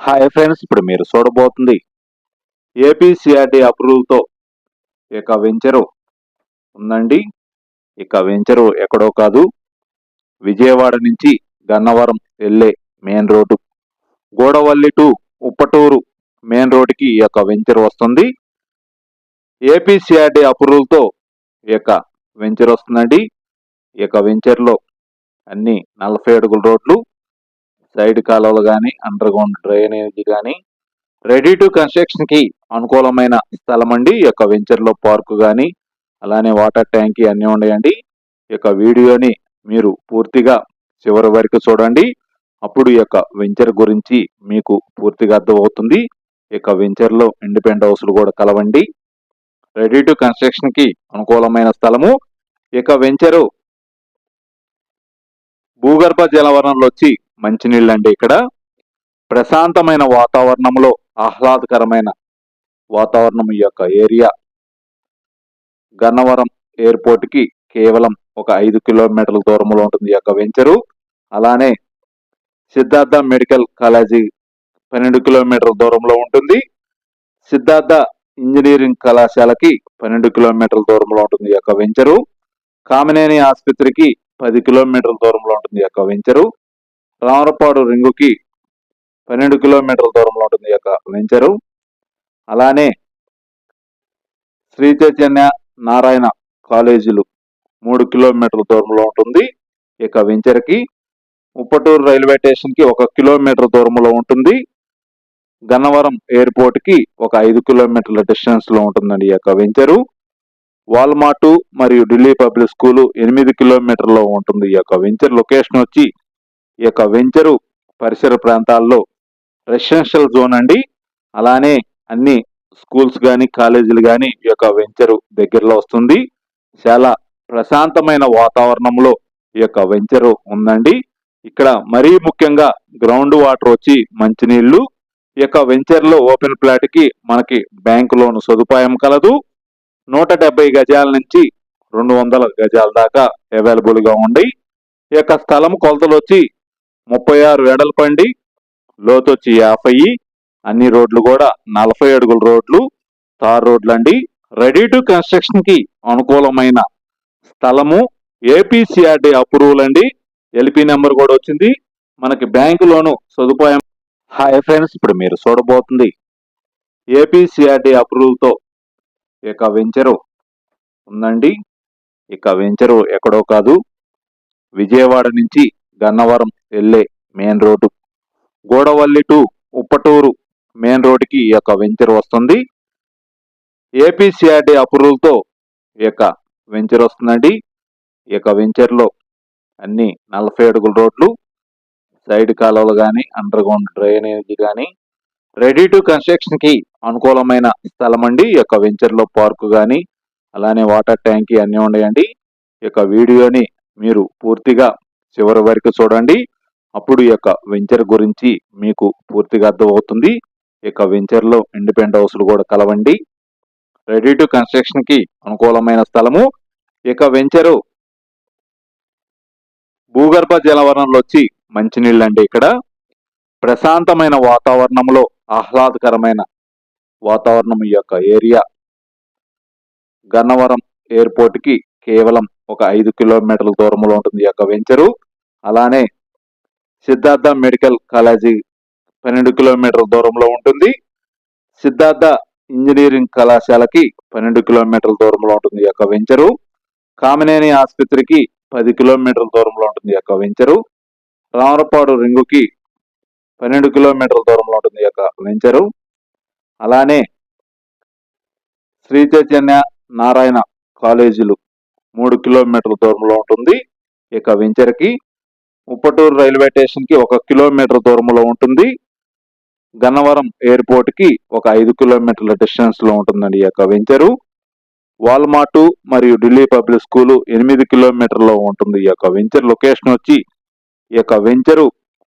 Hi friends ఇప్పుడు మీరు చూడబోతుంది ఏపీసీఆర్డీ అప్రూవల్తో ఇక వెంచరు. ఉందండి. ఇక వెంచరు ఎక్కడో కాదు. విజయవాడ నుంచి గన్నవరం వెళ్ళే main road. Godavalli to Upputuru main రోడ్డుకి ఈ యొక్క వెంచర్ వస్తుంది. ఏపీసీఆర్డీ అప్రూవల్తో ఈ యొక్క వెంచర్ వస్తుందండి. ఈ యొక్క వెంచర్లో అన్ని నలభై అడుగుల రోడ్లు. సైడ్ కాలువలు కానీ అండర్ గ్రౌండ్ డ్రైనేజ్ కానీ రెడీ టు కన్స్ట్రక్షన్కి అనుకూలమైన స్థలం అండి ఈ యొక్క వెంచర్లో పార్కు పార్క్ కానీ అలానే వాటర్ ట్యాంక్ అన్నీ ఉన్నాయండి ఈ యొక్క వీడియోని మీరు పూర్తిగా చివరి వరకు చూడండి. అప్పుడు ఈ యొక్క వెంచర్ గురించి మీకు పూర్తిగా అర్థమవుతుంది. ఈ యొక్క వెంచర్లో ఇండిపెండెంట్ హౌస్లు కూడా కలవండి. రెడీ టు కన్స్ట్రక్షన్కి అనుకూలమైన స్థలము. ఈ యొక్క వెంచరు భూగర్భ జలవరంలో వచ్చి మంచినీళ్ళు అండి ఇక్కడ. ప్రశాంతమైన వాతావరణంలో ఆహ్లాదకరమైన వాతావరణం యొక్క ఏరియా. గన్నవరం ఎయిర్పోర్ట్కి కేవలం ఒక ఐదు కిలోమీటర్ల దూరంలో ఉంటుంది యొక్క వెంచరు. అలానే సిద్ధార్థ మెడికల్ కాలేజీ పన్నెండు కిలోమీటర్ల దూరంలో ఉంటుంది. సిద్ధార్థ ఇంజనీరింగ్ కళాశాలకి పన్నెండు కిలోమీటర్ల దూరంలో ఉంటుంది యొక్క వెంచరు. కామినేని ఆసుపత్రికి పది కిలోమీటర్ల దూరంలో ఉంటుంది యొక్క వెంచరు. రామరపాడు రింగుకి పన్నెండు కిలోమీటర్ల దూరంలో ఉంటుంది యొక్క వెంచరు. అలానే శ్రీ చైతన్య నారాయణ కాలేజీలు మూడు కిలోమీటర్ల దూరంలో ఉంటుంది ఈ వెంచర్కి. ముప్పటూరు రైల్వే స్టేషన్కి ఒక కిలోమీటర్ దూరంలో ఉంటుంది. గన్నవరం ఎయిర్పోర్ట్కి ఒక ఐదు కిలోమీటర్ల డిస్టెన్స్లో ఉంటుందండి ఈ యొక్క వెంచరు. వాల్మార్ట్ మరియు ఢిల్లీ పబ్లిక్ స్కూలు ఎనిమిది కిలోమీటర్లో ఉంటుంది. ఈ యొక్క వెంచర్ లొకేషన్ వచ్చి ఈ యొక్క వెంచరు పరిసర ప్రాంతాల్లో రెసిడెన్షియల్ జోన్ అండి. అలానే అన్ని స్కూల్స్ కానీ కాలేజీలు కానీ ఈ యొక్క వెంచరు దగ్గరలో వస్తుంది. చాలా ప్రశాంతమైన వాతావరణంలో ఈ యొక్క వెంచరు ఉందండి. ఇక్కడ మరీ ముఖ్యంగా గ్రౌండ్ వాటర్ వచ్చి మంచినీళ్ళు ఈ యొక్క వెంచర్లో ఓపెన్ ప్లాట్కి మనకి బ్యాంకు లోన్ సదుపాయం కలదు. నూట డెబ్బై గజాల నుంచి రెండు వందల గజాల దాకా అవైలబుల్గా ఉండి ఈ యొక్క స్థలం కొలతలు వచ్చి ముప్పై ఆరు వెడల్పండి లోతు వచ్చి యాభై అన్ని రోడ్లు కూడా నలభై అడుగుల రోడ్లు తార్ రోడ్లు అండి. రెడీ టు కన్స్ట్రక్షన్కి అనుకూలమైన స్థలము ఏపీసీఆర్డి అప్రూవల్ అండి. ఎల్పి నెంబర్ కూడా వచ్చింది. మనకి బ్యాంకు లోను సదుపాయం. హాయ్ ఫ్రెండ్స్ ఇప్పుడు మీరు చూడబోతుంది ఏపీసీఆర్డి అప్రూవల్తో తో ఇక వెంచరు. ఉందండి. ఇక వెంచరు ఎక్కడో కాదు. విజయవాడ నుంచి గన్నవరం వెళ్ళే main road. Godavalli to Upputuru main రోడ్డుకి ఈ యొక్క వెంచర్ వస్తుంది. ఏపీసీఆర్డి అప్రూవల్తో ఈ యొక్క వెంచర్ వస్తుందండి. ఈ యొక్క వెంచర్లో అన్ని నలభై అడుగుల రోడ్లు సైడ్ కాలువలు కానీ అండర్ గ్రౌండ్ డ్రైనేజ్ కానీ రెడీ టు కన్స్ట్రక్షన్కి అనుకూలమైన స్థలం అండి ఈ యొక్క వెంచర్లో పార్క్ కానీ అలానే వాటర్ ట్యాంక్ అన్నీ ఉన్నాయండి ఈ యొక్క వీడియోని మీరు పూర్తిగా చివరి వరకు చూడండి. అప్పుడు ఈ యొక్క వెంచర్ గురించి మీకు పూర్తిగా అర్థమవుతుంది. ఈ యొక్క వెంచర్లో ఇండిపెండెంట్ హౌస్లు కూడా కలవండి. రెడీ టు కన్స్ట్రక్షన్కి అనుకూలమైన స్థలము. ఈ యొక్క వెంచరు భూగర్భ జలవరణంలో వచ్చి మంచినీళ్ళు అండి ఇక్కడ. ప్రశాంతమైన వాతావరణంలో ఆహ్లాదకరమైన వాతావరణం ఈ యొక్క ఏరియా. గన్నవరం ఎయిర్పోర్ట్కి కేవలం ఒక ఐదు కిలోమీటర్ల దూరంలో ఉంటుంది ఈ యొక్క వెంచరు. అలానే సిద్ధార్థ మెడికల్ కాలేజీ పన్నెండు కిలోమీటర్ల దూరంలో ఉంటుంది. సిద్ధార్థ ఇంజనీరింగ్ కళాశాలకి పన్నెండు కిలోమీటర్ల దూరంలో ఉంటుంది యొక్క వెంచరు. కామినేని ఆసుపత్రికి పది కిలోమీటర్ల దూరంలో ఉంటుంది యొక్క వెంచరు. రామరపాడు రింగుకి పన్నెండు కిలోమీటర్ల దూరంలో ఉంటుంది ఈ యొక్క వెంచరు. అలానే శ్రీ చైతన్య నారాయణ కాలేజీలు మూడు కిలోమీటర్ల దూరంలో ఉంటుంది ఈ వెంచర్కి. ఉప్పటూరు రైల్వే స్టేషన్కి ఒక కిలోమీటర్ దూరంలో ఉంటుంది. గన్నవరం ఎయిర్పోర్ట్కి ఒక ఐదు కిలోమీటర్ల డిస్టెన్స్లో ఉంటుందండి ఈ యొక్క వెంచరు. వాల్మార్టు మరియు ఢిల్లీ పబ్లిక్ స్కూలు ఎనిమిది కిలోమీటర్లో ఉంటుంది ఈ యొక్క వెంచర్. లొకేషన్ వచ్చి ఈ యొక్క వెంచరు